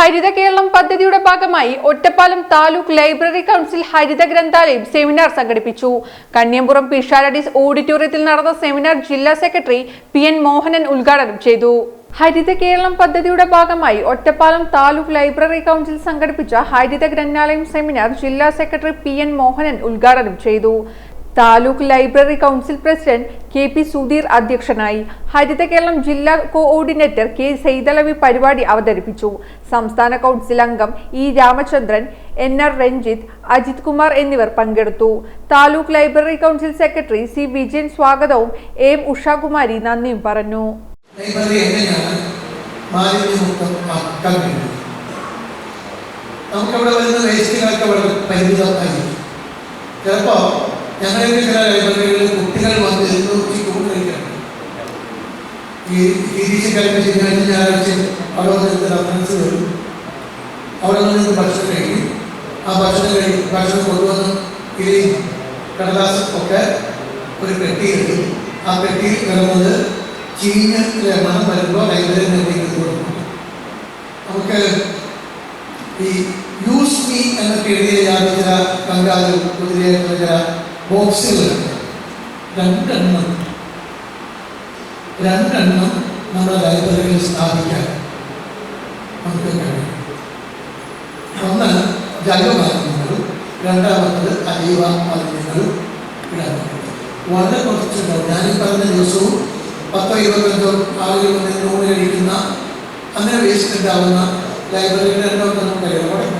Haritha Keralam പദ്ധതിയുടെ ഭാഗമായി Ottapalam taluk library council ഹരിത ഗ്രന്ഥാലയം സെമിനാർ സംഘടിപ്പിച്ചു. കന്യാപുരം പിഷാരഡീസ് ഓഡിറ്റോറിയത്തിൽ നടന്ന സെമിനാർ ജില്ലാ സെക്രട്ടറി പി എൻ മോഹനൻ ഉദ്ഘാടനം ചെയ്തു. ഹരിത കേരളം പദ്ധതിയുടെ ഭാഗമായി ഒറ്റപ്പാലം താലൂക്ക് ലൈബ്രറി കൗൺസിൽ സംഘടിപ്പിച്ച ഹരിത ഗ്രന്ഥാലയം സെമിനാർ ജില്ലാ സെക്രട്ടറി പി എൻ മോഹനൻ ഉദ്ഘാടനം ചെയ്തു. Taluk library council president K P Sudheer അധ്യക്ഷനായി ഹരിത കേരളം ജില്ലാ കോഓർഡിനേറ്റർ കെ സൈതലവി പരിപാടി അവതരിപ്പിച്ചു. സംസ്ഥാന കൗൺസിൽ അംഗം E Ramachandran N R Ranjith Ajith Kumar എന്നിവർ പങ്കെടുത്തു. Taluk library council secretary C Vijayan സ്വാഗതവും എം ഉഷാകുമാരി നന്ദിയും പറഞ്ഞു. ചിലപ്പോൾ ഞങ്ങളുടെ ചില ലൈബ്രറികളിൽ കുട്ടികൾ വന്ന് ഇരുന്ന് ഉച്ചയ്ക്ക് ഊണ് കഴിക്കാറുണ്ട് ഈ തിരിച്ചുകഴിഞ്ഞ ശനിയാഴ്ച ഞായറാഴ്ച അവിടെ വന്നിരുന്ന റഫറൻസ് വരും. അവിടെ നിന്ന് ഭക്ഷണം കഴിക്കും. ആ ഭക്ഷണം കഴിക്കും ഭക്ഷണം കൊണ്ടുവന്ന് ഈ കടലാസ് ഒക്കെ ഒരു പെട്ടിയിൽ ആ പെട്ടിയിൽ കിടന്നത് ചീഞ്ഞ മണം വരുമ്പോൾ ലൈബ്രറി നിർമ്മിക്കുന്നത് നമുക്ക് ഈ യൂസ് മീ എന്നൊക്കെ എഴുതിയ യാതൊരു ചില കങ്കാലു കുതിരയായിട്ടുള്ള ചില ബോക്സുകളുണ്ട് രണ്ടെണ്ണം. രണ്ടെണ്ണം നമ്മുടെ ലൈബ്രറിയിൽ സ്ഥാപിക്കാൻ നമുക്ക് കഴിയും. ഒന്ന് ജൈവമാലിന്യങ്ങളും രണ്ടാമത്തത് അജൈവ പറ്റും വളരെ കുറച്ചുണ്ടാവും ഞാനീ പറഞ്ഞ ദിവസവും പത്തോ ഇരുപത്തഞ്ചോ ആളുകൾ നൂറ് കഴിക്കുന്ന അങ്ങനെ വേസ്റ്റ് ഉണ്ടാവുന്ന ലൈബ്രറിയുടെ എണ്ണം നമുക്ക് കഴിയും.